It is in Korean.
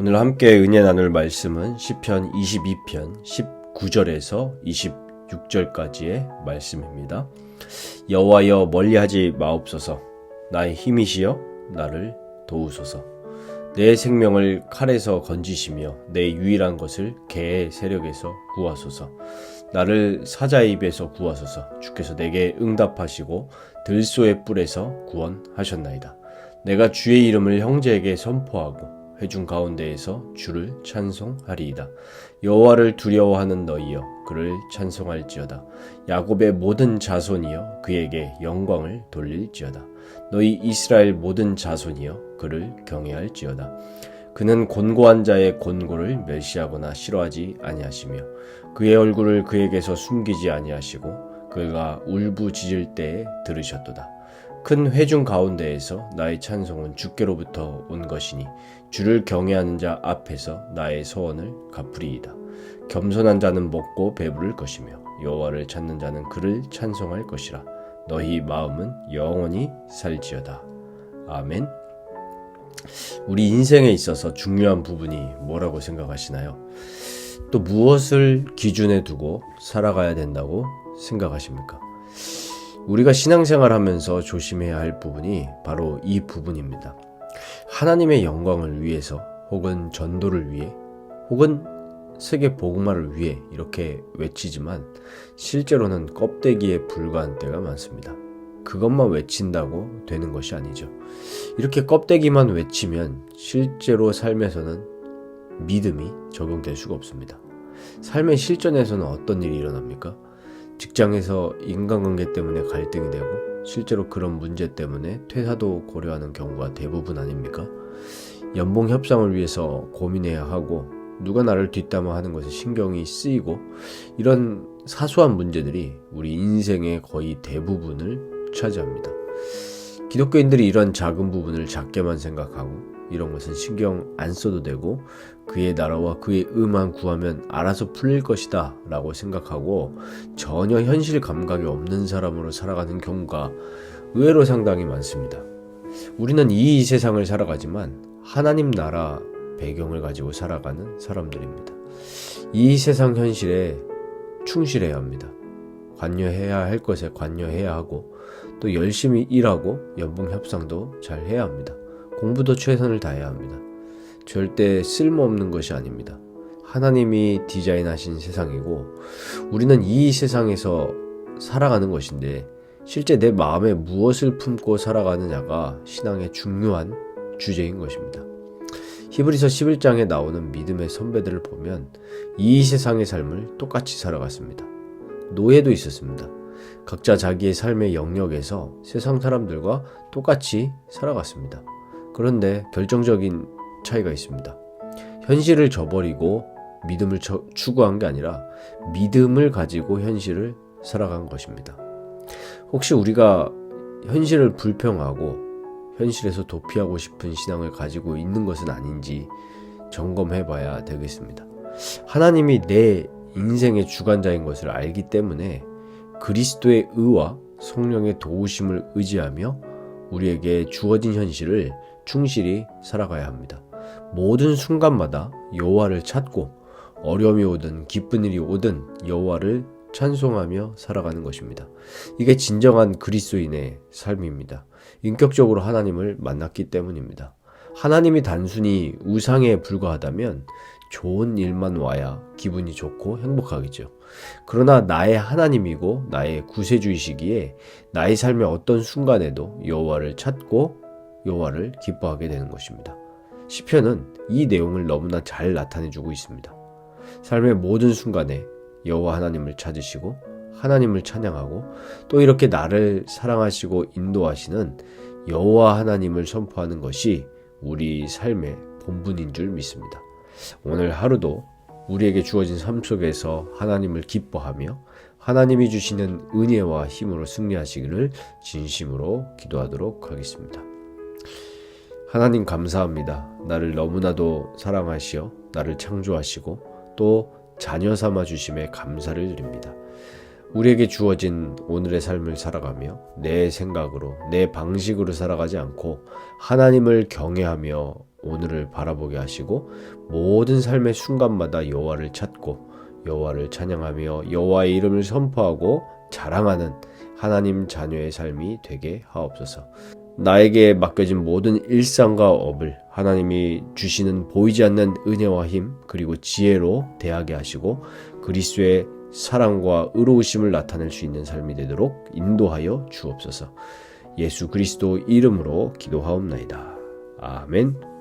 오늘 함께 은혜 나눌 말씀은 시편 22편 19절에서 26절까지의 말씀입니다. 여호와여 멀리하지 마옵소서. 나의 힘이시여 나를 도우소서. 내 생명을 칼에서 건지시며 내 유일한 것을 개의 세력에서 구하소서. 나를 사자의 입에서 구하소서. 주께서 내게 응답하시고 들소의 뿔에서 구원하셨나이다. 내가 주의 이름을 형제에게 선포하고 회중 가운데에서 주를 찬송하리이다. 여호와를 두려워하는 너희여 그를 찬송할지어다. 야곱의 모든 자손이여 그에게 영광을 돌릴지어다. 너희 이스라엘 모든 자손이여 그를 경외할지어다. 그는 곤고한 자의 곤고를 멸시하거나 싫어하지 아니하시며 그의 얼굴을 그에게서 숨기지 아니하시고 그가 울부짖을 때에 들으셨도다. 큰 회중 가운데에서 나의 찬송은 주께로부터 온 것이니 주를 경외하는 자 앞에서 나의 소원을 갚으리이다. 겸손한 자는 먹고 배부를 것이며 여호와를 찾는 자는 그를 찬송할 것이라. 너희 마음은 영원히 살지어다. 아멘. 우리 인생에 있어서 중요한 부분이 뭐라고 생각하시나요? 또 무엇을 기준에 두고 살아가야 된다고 생각하십니까? 우리가 신앙생활 하면서 조심해야 할 부분이 바로 이 부분입니다. 하나님의 영광을 위해서 혹은 전도를 위해 혹은 세계 복음화를 위해 이렇게 외치지만 실제로는 껍데기에 불과한 때가 많습니다. 그것만 외친다고 되는 것이 아니죠. 이렇게 껍데기만 외치면 실제로 삶에서는 믿음이 적용될 수가 없습니다. 삶의 실전에서는 어떤 일이 일어납니까? 직장에서 인간관계 때문에 갈등이 되고 실제로 그런 문제 때문에 퇴사도 고려하는 경우가 대부분 아닙니까? 연봉 협상을 위해서 고민해야 하고 누가 나를 뒷담화하는 것에 신경이 쓰이고 이런 사소한 문제들이 우리 인생의 거의 대부분을 차지합니다. 기독교인들이 이런 작은 부분을 작게만 생각하고 이런 것은 신경 안 써도 되고 그의 나라와 그의 의만 구하면 알아서 풀릴 것이다 라고 생각하고 전혀 현실 감각이 없는 사람으로 살아가는 경우가 의외로 상당히 많습니다. 우리는 이 세상을 살아가지만 하나님 나라 배경을 가지고 살아가는 사람들입니다. 이 세상 현실에 충실해야 합니다. 관여해야 할 것에 관여해야 하고 또 열심히 일하고 연봉 협상도 잘 해야 합니다. 공부도 최선을 다해야 합니다. 절대 쓸모없는 것이 아닙니다. 하나님이 디자인하신 세상이고 우리는 이 세상에서 살아가는 것인데 실제 내 마음에 무엇을 품고 살아가느냐가 신앙의 중요한 주제인 것입니다. 히브리서 11장에 나오는 믿음의 선배들을 보면 이 세상의 삶을 똑같이 살아갔습니다. 노예도 있었습니다. 각자 자기의 삶의 영역에서 세상 사람들과 똑같이 살아갔습니다. 그런데 결정적인 차이가 있습니다. 현실을 저버리고 믿음을 추구한 게 아니라 믿음을 가지고 현실을 살아간 것입니다. 혹시 우리가 현실을 불평하고 현실에서 도피하고 싶은 신앙을 가지고 있는 것은 아닌지 점검해 봐야 되겠습니다. 하나님이 내 인생의 주관자인 것을 알기 때문에 그리스도의 의와 성령의 도우심을 의지하며 우리에게 주어진 현실을 충실히 살아가야 합니다. 모든 순간마다 여호와를 찾고 어려움이 오든 기쁜 일이 오든 여호와를 찬송하며 살아가는 것입니다. 이게 진정한 그리스도인의 삶입니다. 인격적으로 하나님을 만났기 때문입니다. 하나님이 단순히 우상에 불과하다면 좋은 일만 와야 기분이 좋고 행복하겠죠. 그러나 나의 하나님이고 나의 구세주이시기에 나의 삶의 어떤 순간에도 여호와를 찾고 여호와를 기뻐하게 되는 것입니다. 시편은 이 내용을 너무나 잘 나타내 주고 있습니다. 삶의 모든 순간에 여호와 하나님을 찾으시고 하나님을 찬양하고 또 이렇게 나를 사랑하시고 인도하시는 여호와 하나님을 선포하는 것이 우리 삶의 본분인 줄 믿습니다. 오늘 하루도 우리에게 주어진 삶 속에서 하나님을 기뻐하며 하나님이 주시는 은혜와 힘으로 승리하시기를 진심으로 기도하도록 하겠습니다. 하나님 감사합니다. 나를 너무나도 사랑하시어 나를 창조하시고 또 자녀 삼아 주심에 감사를 드립니다. 우리에게 주어진 오늘의 삶을 살아가며 내 생각으로, 내 방식으로 살아가지 않고 하나님을 경외하며 오늘을 바라보게 하시고 모든 삶의 순간마다 여호와를 찾고 여호와를 찬양하며 여호와의 이름을 선포하고 자랑하는 하나님 자녀의 삶이 되게 하옵소서. 나에게 맡겨진 모든 일상과 업을 하나님이 주시는 보이지 않는 은혜와 힘 그리고 지혜로 대하게 하시고 그리스도의 사랑과 의로우심을 나타낼 수 있는 삶이 되도록 인도하여 주옵소서. 예수 그리스도 이름으로 기도하옵나이다. 아멘.